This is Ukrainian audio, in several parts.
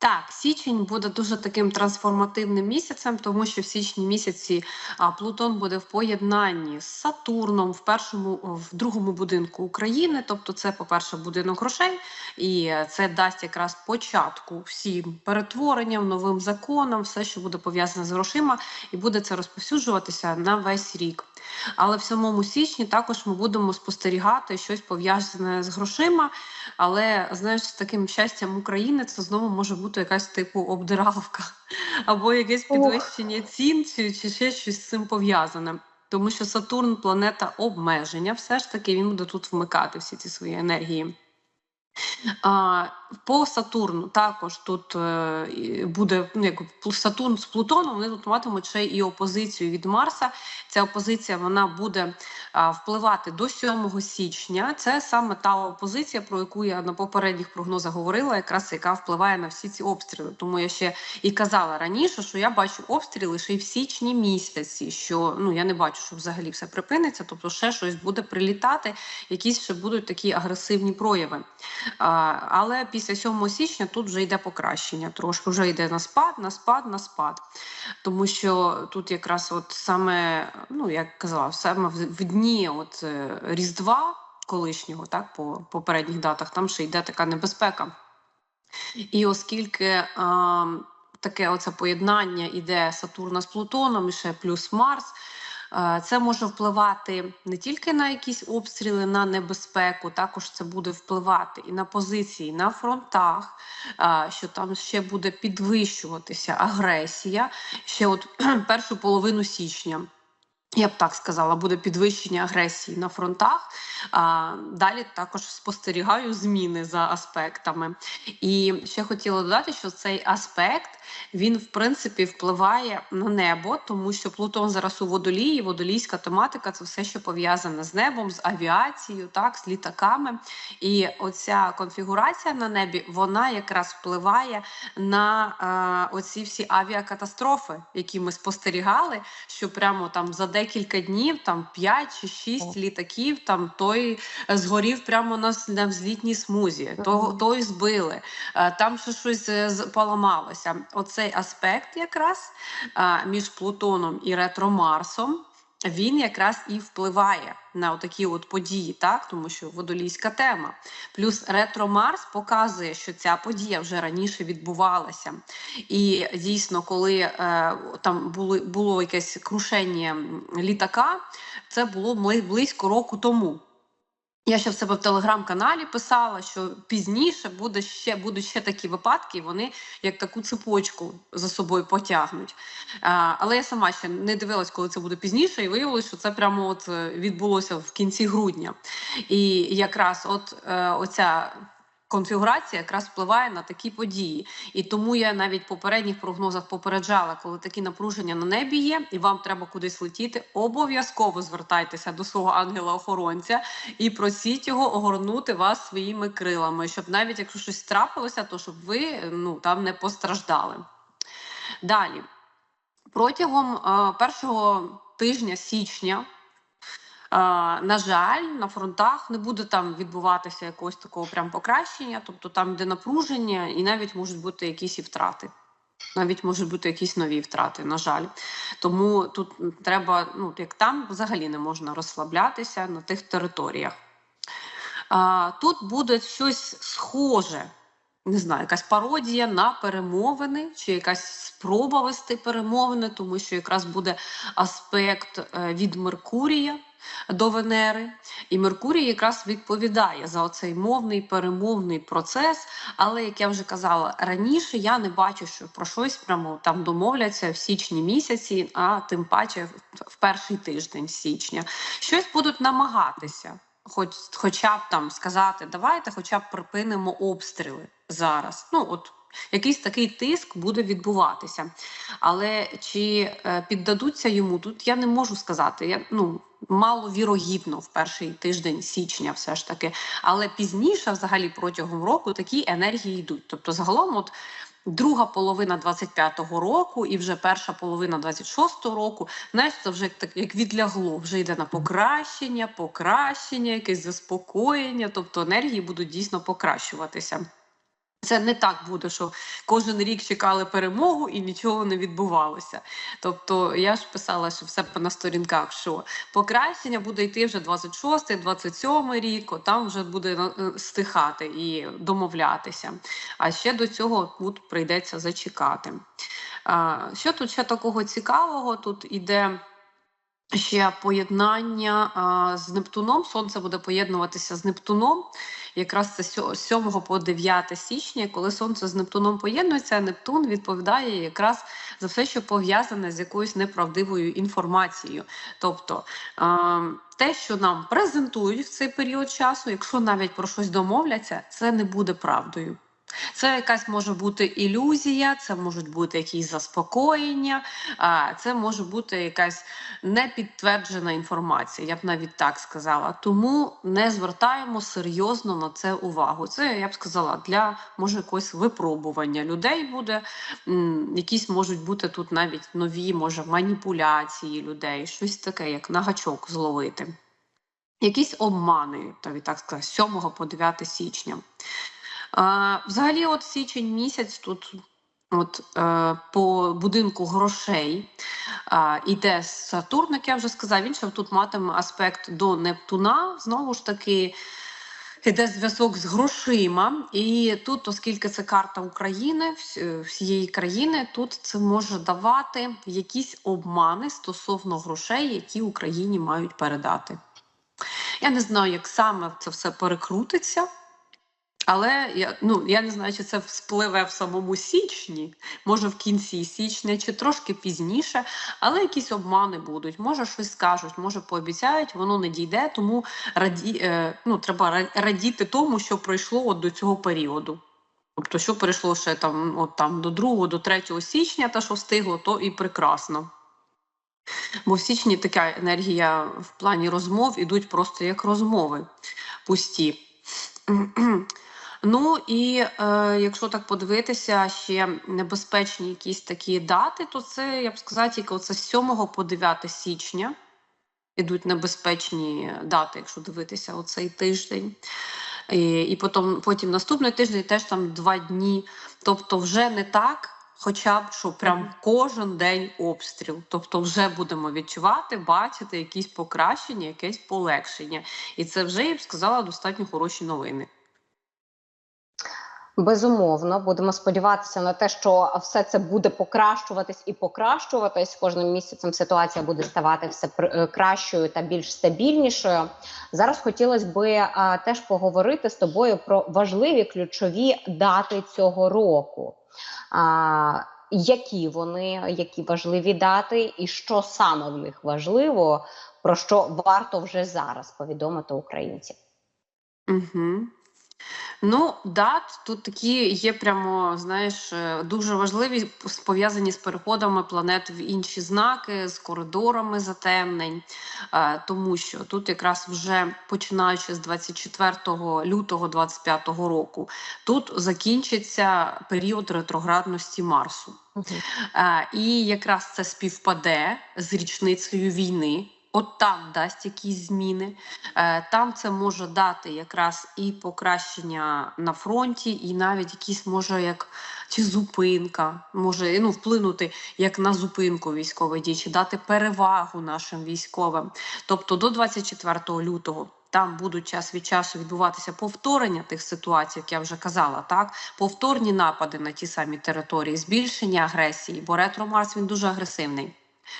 Так, січень буде дуже таким трансформативним місяцем, тому що в січні місяці Плутон буде в поєднанні з Сатурном в першому, в другому будинку України. Тобто, це, по-перше, будинок грошей, і це дасть якраз початку всім перетворенням, новим законам, все, що буде пов'язане з грошима, і буде це розповсюджуватися на весь рік. Але в самому січні також ми будемо спостерігати щось пов'язане з грошима. Але знаєш, з таким щастям України це знову може бути якась типу обдиралка або якесь підвищення цін, чи, чи ще щось з цим пов'язане. Тому що Сатурн планета обмеження, все ж таки він буде тут вмикати всі ці свої енергії. По Сатурну також тут е, буде ну, як Сатурн з Плутоном, вони тут матимуть ще і опозицію від Марса. Ця опозиція вона буде впливати до 7 січня. Це саме та опозиція, про яку я на попередніх прогнозах говорила, якраз яка впливає на всі ці обстріли. Тому я ще і казала раніше, що я бачу обстріли ще в січні місяці. Що ну я не бачу, що взагалі все припиниться, тобто ще щось буде прилітати, якісь ще будуть такі агресивні прояви. Але після 7 січня тут вже йде покращення. Трошки вже йде на спад, на спад, на спад. Тому що тут якраз от саме, ну як казала, саме в, дні от е, Різдва колишнього, так, по попередніх датах, там ще йде така небезпека. І оскільки таке оце поєднання іде Сатурна з Плутоном, і ще плюс Марс. Це може впливати не тільки на якісь обстріли, на небезпеку, також це буде впливати і на позиції на фронтах, що там ще буде підвищуватися агресія. Ще от першу половину січня. Я б так сказала, буде підвищення агресії на фронтах. А, далі також спостерігаю зміни за аспектами. І ще хотіла додати, що цей аспект він в принципі впливає на небо, тому що Плутон зараз у водолії. Водолійська тематика це все, що пов'язане з небом, з авіацією, так, з літаками. І оця конфігурація на небі вона якраз впливає на е, оці всі авіакатастрофи, які ми спостерігали, що прямо там за декілька днів, там 5 чи 6 літаків, там той е, згорів прямо на, на взлітній смузі, То той збили, е, там ще щось е, поламалося. Оцей аспект якраз між Плутоном і ретро-Марсом. Він якраз і впливає на такі от події, так тому що водолійська тема. Плюс ретро Марс показує, що ця подія вже раніше відбувалася. І дійсно, коли е, там були було якесь крушення літака, це було близько року тому. Я ще в себе в телеграм-каналі писала, що пізніше буде ще будуть ще такі випадки, і вони як таку цепочку за собою потягнуть. А, але я сама ще не дивилась, коли це буде пізніше, і виявилось, що це прямо от е, відбулося в кінці грудня. І якраз от е, оця конфігурація якраз впливає на такі події. І тому я навіть в попередніх прогнозах попереджала, коли такі напруження на небі є, і вам треба кудись летіти, обов'язково звертайтеся до свого ангела-охоронця і просіть його огорнути вас своїми крилами, щоб навіть якщо щось трапилося, то щоб ви ну там не постраждали. Далі, протягом е, першого тижня січня. На жаль, на фронтах не буде там відбуватися якогось такого прям покращення, тобто там де напруження, і навіть можуть бути якісь і втрати. Навіть можуть бути якісь нові втрати, на жаль. Тому тут треба, ну як там взагалі не можна розслаблятися на тих територіях. А, тут буде щось схоже, не знаю, якась пародія на перемовини, чи якась спроба вести перемовини, тому що якраз буде аспект е, від Меркурія до Венери. І Меркурій якраз відповідає за оцей мовний перемовний процес. Але як я вже казала раніше, я не бачу, що про щось прямо там домовляться в січні місяці, а тим паче в- перший тиждень січня. Щось будуть намагатися. Хоч, хоча б там сказати, давайте, хоча б припинимо обстріли зараз. Ну от якийсь такий тиск буде відбуватися. Але чи е, піддадуться йому тут, я не можу сказати. Я ну мало вірогідно в перший тиждень січня, все ж таки. Але пізніше, взагалі, протягом року такі енергії йдуть. Тобто, загалом, от друга половина 25-го року і вже перша половина 26-го року, знаєш, це вже так як відлягло, вже йде на покращення, покращення, якесь заспокоєння. Тобто енергії будуть дійсно покращуватися. Це не так буде, що кожен рік чекали перемогу і нічого не відбувалося. Тобто я ж писала, що все на сторінках, що покращення буде йти вже 26-й, 27-й рік, там вже буде е, стихати і домовлятися. А ще до цього тут прийдеться зачекати. Що тут ще такого цікавого? Тут іде. Ще поєднання а, з Нептуном. Сонце буде поєднуватися з Нептуном. Якраз це 7 по 9 січня, коли сонце з Нептуном поєднується, Нептун відповідає якраз за все, що пов'язане з якоюсь неправдивою інформацією. Тобто а, те, що нам презентують в цей період часу, якщо навіть про щось домовляться, це не буде правдою. Це якась може бути ілюзія, це можуть бути якісь заспокоєння, а це може бути якась непідтверджена інформація. Я б навіть так сказала. Тому не звертаємо серйозно на це увагу. Це я б сказала для може якогось випробування людей буде. Якісь можуть бути тут навіть нові, може маніпуляції людей, щось таке, як на гачок зловити. Якісь обмани, так, сказати, з 7 по 9 січня. Взагалі, от січень місяць тут. От е, по будинку грошей е, іде Сатурн, як я вже сказав. Він ще тут матиме аспект до Нептуна. Знову ж таки, іде зв'язок з грошима. І тут, оскільки це карта України, всієї країни, тут це може давати якісь обмани стосовно грошей, які Україні мають передати. Я не знаю, як саме це все перекрутиться. Але я ну я не знаю, чи це вспливе в самому січні, може в кінці січня, чи трошки пізніше, але якісь обмани будуть. Може, щось скажуть, може пообіцяють, воно не дійде. Тому раді, е, ну, треба радіти тому, що пройшло от до цього періоду. Тобто, що прийшло ще там, от там до 2, до 3 січня, та що встигло, то і прекрасно. Бо в січні така енергія в плані розмов ідуть просто як розмови пусті. Ну і е, якщо так подивитися, ще небезпечні якісь такі дати, то це я б сказала, тільки оце з 7 по 9 січня ідуть небезпечні дати, якщо дивитися оцей тиждень. І, і потім, потім наступний тиждень теж там два дні. Тобто, вже не так, хоча б що прям кожен день обстріл. Тобто, вже будемо відчувати, бачити якісь покращення, якесь полегшення. І це вже я б сказала достатньо хороші новини. Безумовно, будемо сподіватися на те, що все це буде покращуватись і покращуватись. Кожним місяцем ситуація буде ставати все е, кращою та більш стабільнішою. Зараз хотілося би а, теж поговорити з тобою про важливі ключові дати цього року. А, які вони, які важливі дати, і що саме в них важливо, про що варто вже зараз повідомити українцям? Угу. Ну, дат тут такі є прямо, знаєш, е, дуже важливі, пов'язані з переходами планет в інші знаки, з коридорами затемнень, е, тому що тут якраз вже починаючи з 24 лютого 25 року, тут закінчиться період ретроградності Марсу. Е, І якраз це співпаде з річницею війни. От там дасть якісь зміни. Е, Там це може дати якраз і покращення на фронті, і навіть якісь може як чи зупинка, може ну, вплинути як на зупинку військових дій, чи дати перевагу нашим військовим. Тобто до 24 лютого. Там будуть час від часу відбуватися повторення тих ситуацій, як я вже казала, так повторні напади на ті самі території, збільшення агресії, бо ретро Марс він дуже агресивний.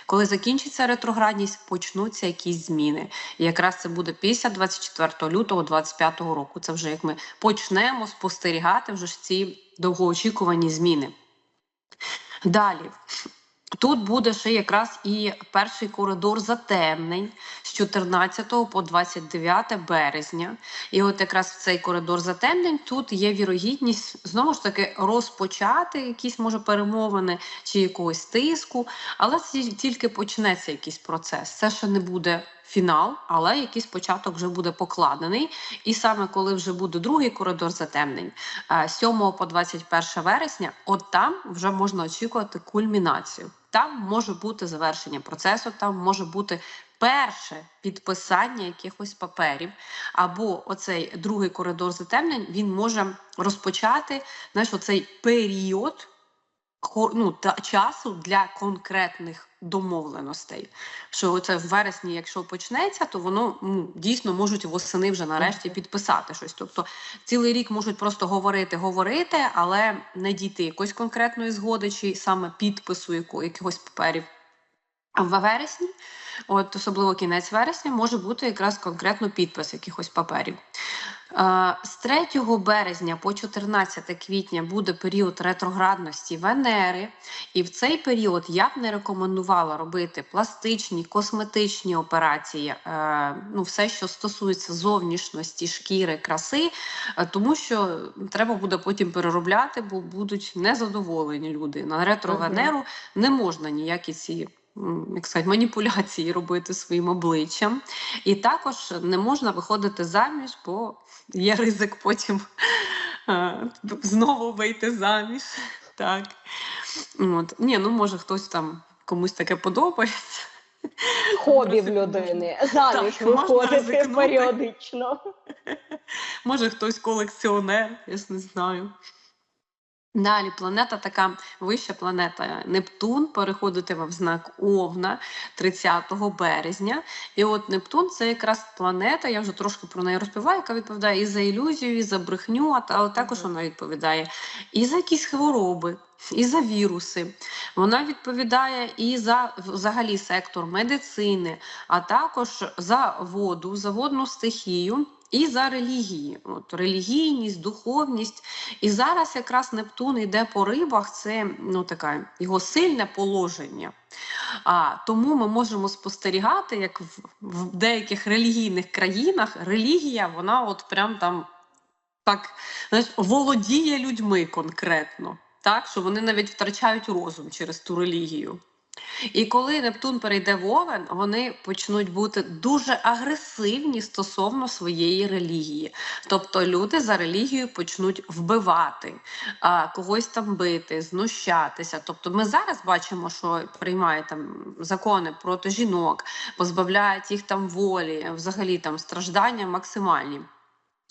Коли закінчиться ретроградність, почнуться якісь зміни. І якраз це буде після 24 лютого 25 року. Це вже як ми почнемо спостерігати вже ж ці довгоочікувані зміни. Далі. Тут буде ще якраз і перший коридор затемнень з 14 по 29 березня. І от якраз в цей коридор затемнень тут є вірогідність знову ж таки розпочати якісь може перемовини чи якогось тиску, але тільки почнеться якийсь процес. Це ще не буде фінал, але якийсь початок вже буде покладений. І саме коли вже буде другий коридор затемнень, е, з 7 по 21 вересня, от там вже можна очікувати кульмінацію. Там може бути завершення процесу, там може бути перше підписання якихось паперів, або оцей другий коридор затемнень він може розпочати знаєш, оцей період ну, та, часу для конкретних домовленостей. Що це в вересні, якщо почнеться, то воно ну, дійсно можуть восени вже нарешті підписати щось. Тобто цілий рік можуть просто говорити, говорити, але не дійти якоїсь конкретної згоди чи саме підпису яко- якихось паперів. А в вересні, от особливо кінець вересня, може бути якраз конкретно підпис якихось паперів. З 3 березня по 14 квітня буде період ретроградності Венери, і в цей період я б не рекомендувала робити пластичні, косметичні операції, е, ну все, що стосується зовнішності, шкіри, краси, е, тому що треба буде потім переробляти, бо будуть незадоволені люди. На ретро Венеру не можна ніякі ці. Як сказати, маніпуляції робити своїм обличчям, і також не можна виходити заміж, бо є ризик потім е, знову вийти заміж. Так. От. Ні, ну може хтось там комусь таке подобається. Хобі в людини заміж виходити періодично. Може, хтось колекціонер, я ж не знаю. Далі планета така вища планета Нептун переходитиме в знак Овна 30 березня. І от Нептун це якраз планета, я вже трошки про неї розповідаю, яка відповідає і за ілюзію, і за брехню, а але також вона відповідає і за якісь хвороби, і за віруси. Вона відповідає і за взагалі сектор медицини, а також за воду, за водну стихію. І за релігії, от релігійність, духовність. І зараз якраз Нептун йде по рибах, це ну таке його сильне положення. А тому ми можемо спостерігати, як в, в деяких релігійних країнах релігія, вона от прям там так знаєш, володіє людьми конкретно, так що вони навіть втрачають розум через ту релігію. І коли Нептун перейде в Овен, вони почнуть бути дуже агресивні стосовно своєї релігії. Тобто люди за релігією почнуть вбивати, когось там бити, знущатися. Тобто, ми зараз бачимо, що приймають там закони проти жінок, позбавляють їх там волі, взагалі там страждання максимальні.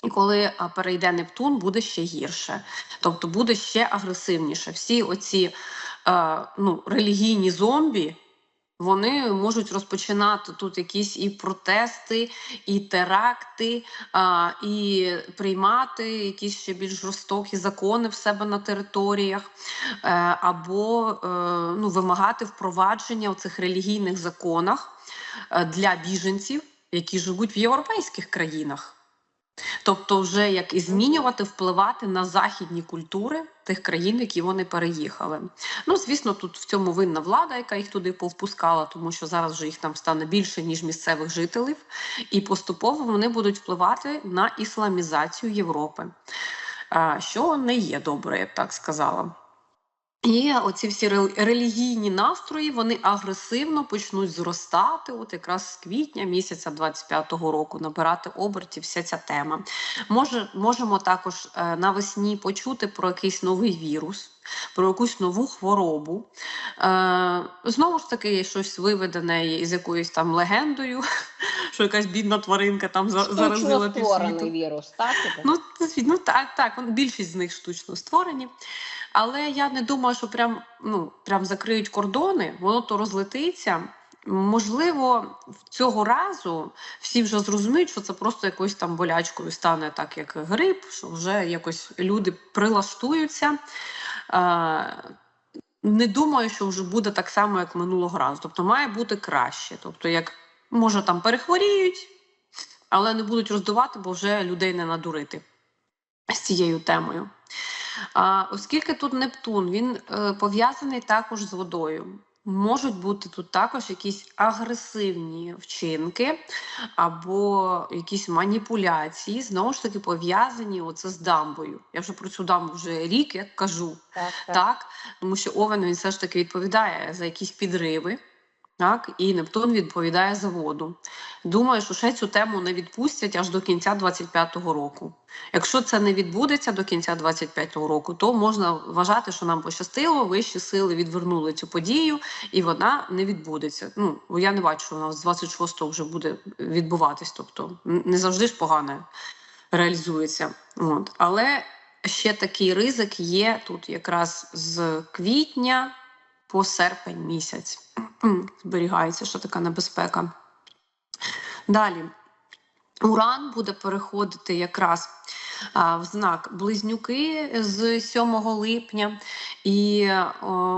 І коли перейде Нептун, буде ще гірше, тобто буде ще агресивніше. Всі оці ну, релігійні зомбі. Вони можуть розпочинати тут якісь і протести, і теракти, і приймати якісь ще більш жорстокі закони в себе на територіях, е, або е, ну, вимагати впровадження цих релігійних законах е, для біженців, які живуть в європейських країнах. Тобто, вже як і змінювати, впливати на західні культури тих країн, які вони переїхали. Ну, звісно, тут в цьому винна влада, яка їх туди повпускала, тому що зараз вже їх там стане більше ніж місцевих жителів, і поступово вони будуть впливати на ісламізацію Європи, що не є добре, я б так сказала. І оці всі релігійні настрої вони агресивно почнуть зростати, от якраз з квітня місяця 25-го року набирати обертів вся ця тема. Може, можемо також е, навесні почути про якийсь новий вірус, про якусь нову хворобу. Е, знову ж таки, щось виведене із якоюсь там легендою, що якась бідна тваринка там заразила Штучно півсвіту. створений вірус, так? Ну, ну так, так, більшість з них штучно створені. Але я не думаю, що прям, ну, прям закриють кордони, воно то розлетиться. Можливо, цього разу всі вже зрозуміють, що це просто якоюсь там болячкою стане, так як грип, що вже якось люди прилаштуються. Е, не думаю, що вже буде так само, як минулого разу. Тобто має бути краще. Тобто, як може там перехворіють, але не будуть роздувати, бо вже людей не надурити з цією темою. А, оскільки тут Нептун, він е, пов'язаний також з водою. Можуть бути тут також якісь агресивні вчинки або якісь маніпуляції, знову ж таки пов'язані оце з дамбою. Я вже про цю дамбу вже рік як кажу. Так, так. Так, тому що Овен він все ж таки відповідає за якісь підриви. Так, і Нептун відповідає за воду. Думаю, що ще цю тему не відпустять аж до кінця 25-го року. Якщо це не відбудеться до кінця 25-го року, то можна вважати, що нам пощастило, вищі сили відвернули цю подію, і вона не відбудеться. Ну я не бачу, що вона з 26-го вже буде відбуватись. Тобто не завжди ж погано реалізується. От. Але ще такий ризик є тут якраз з квітня по серпень місяць. Зберігається, що така небезпека. Далі. Уран буде переходити якраз в знак Близнюки з 7 липня. І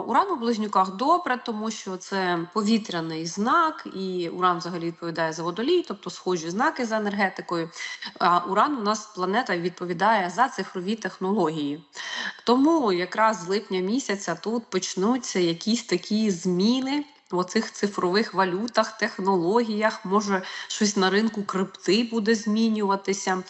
уран у близнюках добре, тому що це повітряний знак, і уран взагалі відповідає за водолій, тобто схожі знаки за енергетикою. А уран у нас планета відповідає за цифрові технології. Тому якраз з липня місяця тут почнуться якісь такі зміни. Оцих цифрових валютах, технологіях, може щось на ринку крипти буде змінюватися.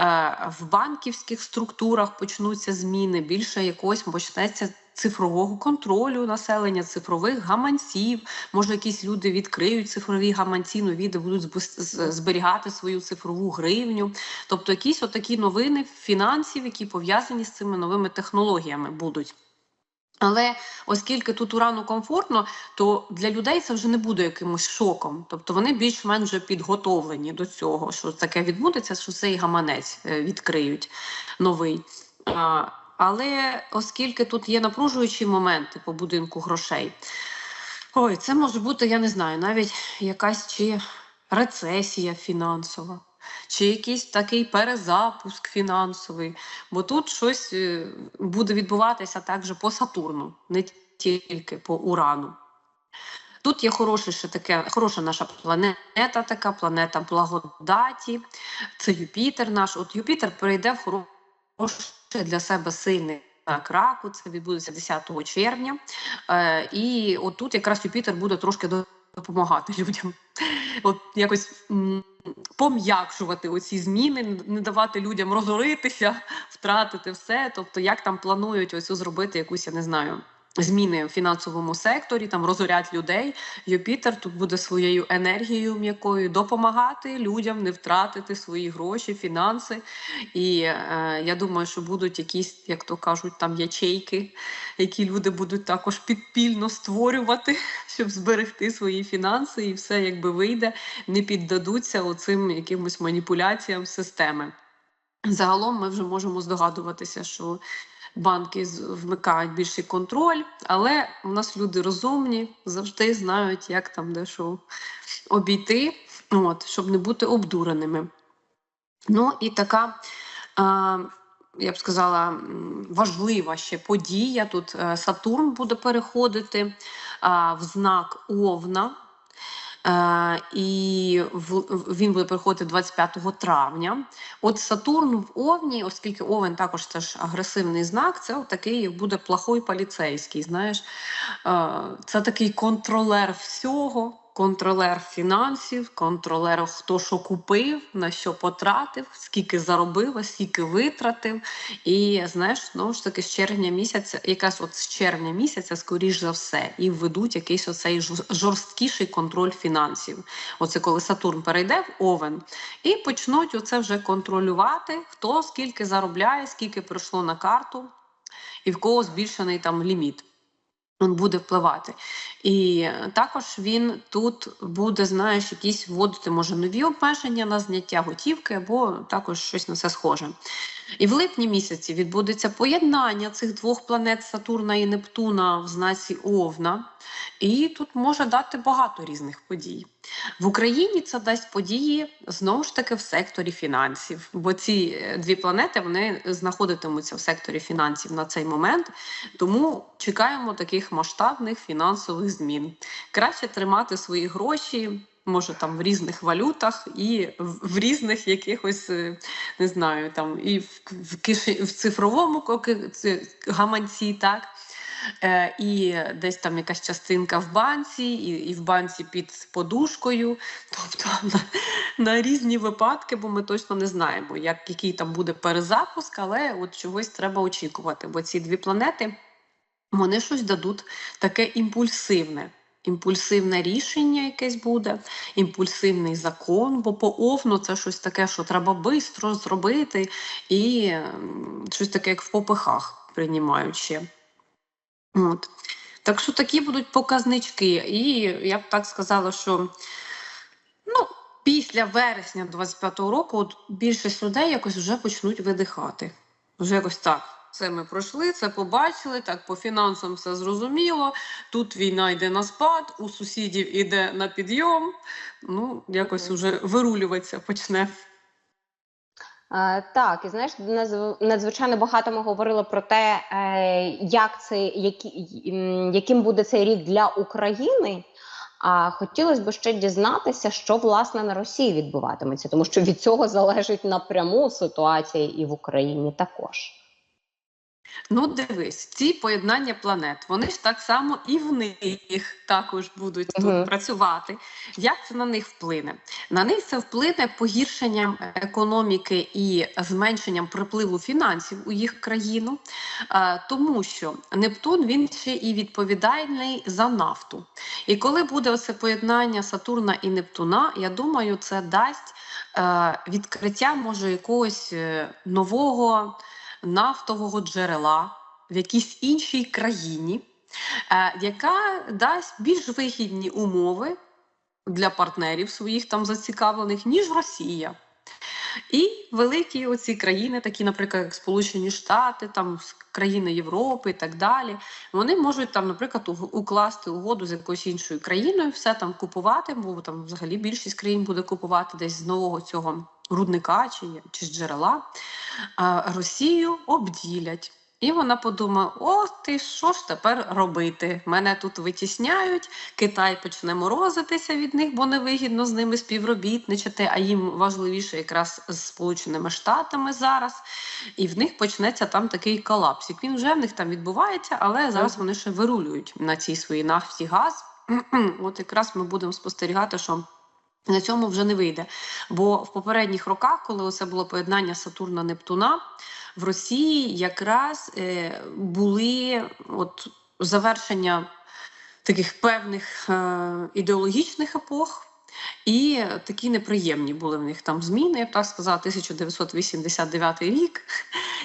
Е, В банківських структурах почнуться зміни. Більше якогось почнеться цифрового контролю населення, цифрових гаманців. Може, якісь люди відкриють цифрові гаманці, нові, де будуть зберігати свою цифрову гривню. Тобто, якісь отакі новини фінансів, які пов'язані з цими новими технологіями будуть. Але оскільки тут урану комфортно, то для людей це вже не буде якимось шоком. Тобто вони більш-менш підготовлені до цього, що таке відбудеться, що цей гаманець е, відкриють новий. Але оскільки тут є напружуючі моменти по будинку грошей, ой, це може бути, я не знаю, навіть якась чи рецесія фінансова, чи якийсь такий перезапуск фінансовий. Бо тут щось е, буде відбуватися також по Сатурну, не тільки по Урану. Тут є хороше ще таке, хороша наша планета, така планета благодаті. Це Юпітер наш. От Юпітер перейде в хороший для себе сильний знак. Це відбудеться 10 червня. Е, і от тут якраз Юпітер буде трошки допомагати людям. От якось пом'якшувати оці зміни, не давати людям розоритися, втратити все. Тобто, як там планують ось зробити якусь, я не знаю. Зміни в фінансовому секторі, там розорять людей. Юпітер тут буде своєю енергією м'якою допомагати людям не втратити свої гроші, фінанси. І е, я думаю, що будуть якісь, як то кажуть, там ячейки, які люди будуть також підпільно створювати, щоб зберегти свої фінанси, і все якби вийде, не піддадуться оцим якимось маніпуляціям системи. Загалом ми вже можемо здогадуватися, що банки вмикають більший контроль, але у нас люди розумні, завжди знають, як там дещо обійти, от, щоб не бути обдуреними. Ну і така. Я б сказала, важлива ще подія. Тут е, Сатурн буде переходити в знак Овна. Е, і він буде приходити 25 травня. От Сатурн в Овні, оскільки Овен також це ж агресивний знак, це такий буде плохой поліцейський. Знаєш, Е, це такий контролер всього. Контролер фінансів, контролер, хто що купив, на що потратив, скільки заробив, а скільки витратив. І знаєш, знову ж таки, з червня місяця, якраз от з червня місяця, скоріш за все, і введуть якийсь оцей жорсткіший контроль фінансів. Оце коли Сатурн перейде в Овен, і почнуть оце вже контролювати, хто скільки заробляє, скільки прийшло на карту, і в кого збільшений там ліміт. Він буде впливати. І також він тут буде, знаєш, якісь вводити, може, нові обмеження на зняття готівки, або також щось на це схоже. І в липні місяці відбудеться поєднання цих двох планет Сатурна і Нептуна в знаці Овна. І тут може дати багато різних подій. В Україні це дасть події знову ж таки в секторі фінансів, бо ці е, дві планети вони знаходитимуться в секторі фінансів на цей момент. Тому чекаємо таких масштабних фінансових змін. Краще тримати свої гроші, може там в різних валютах і в, різних якихось, е, не знаю, там і в, в, киші, в цифровому гаманці, так. Е, і десь там якась частинка в банці, і, і в банці під подушкою. Тобто на, на різні випадки, бо ми точно не знаємо, як, який там буде перезапуск, але от чогось треба очікувати. Бо ці дві планети вони щось дадуть таке імпульсивне. імпульсивне рішення якесь буде, імпульсивний закон, бо по овну це щось таке, що треба швидко зробити, і щось таке, як в попихах приймають ще. От. Так що такі будуть показнички. І я б так сказала, що ну, після вересня 25-го року от більшість людей якось вже почнуть видихати. Вже якось так. Це ми пройшли, це побачили. Так, по фінансам все зрозуміло. Тут війна йде на спад, у сусідів іде на підйом. Ну, якось вже вирулюватися почне. Е, Так, і знаєш, надзвичайно багато ми говорили про те, е, як це, які, яким буде цей рік для України. А хотілося б ще дізнатися, що власне на Росії відбуватиметься, тому що від цього залежить напряму ситуація і в Україні також. Ну, дивись, ці поєднання планет, вони ж так само і в них також будуть Мгм. тут працювати. Як це на них вплине? На них це вплине погіршенням економіки і зменшенням припливу фінансів у їх країну, тому що Нептун він ще і відповідальний за нафту. І коли буде оце поєднання Сатурна і Нептуна, я думаю, це дасть е, відкриття може якогось е, нового нафтового джерела в якійсь іншій країні, е, яка дасть більш вигідні умови для партнерів своїх там зацікавлених, ніж Росія. І великі оці країни, такі, наприклад, як Сполучені Штати, там країни Європи і так далі, вони можуть там, наприклад, укласти угоду з якоюсь іншою країною, все там купувати, бо там взагалі більшість країн буде купувати десь з нового цього рудника чи, чи з джерела. А Росію обділять. І вона подумає: о, ти що ж тепер робити? Мене тут витісняють, Китай почне морозитися від них, бо невигідно з ними співробітничати, а їм важливіше якраз з Сполученими Штатами зараз. І в них почнеться там такий колапсик. Він вже в них там відбувається, але зараз вони ще вирулюють на цій своїй нафті газ. От якраз ми будемо спостерігати, що. На цьому вже не вийде. Бо в попередніх роках, коли це було поєднання Сатурна Нептуна, в Росії якраз е, були от завершення таких певних е, ідеологічних епох. І такі неприємні були в них там зміни, я б так сказала, 1989 рік.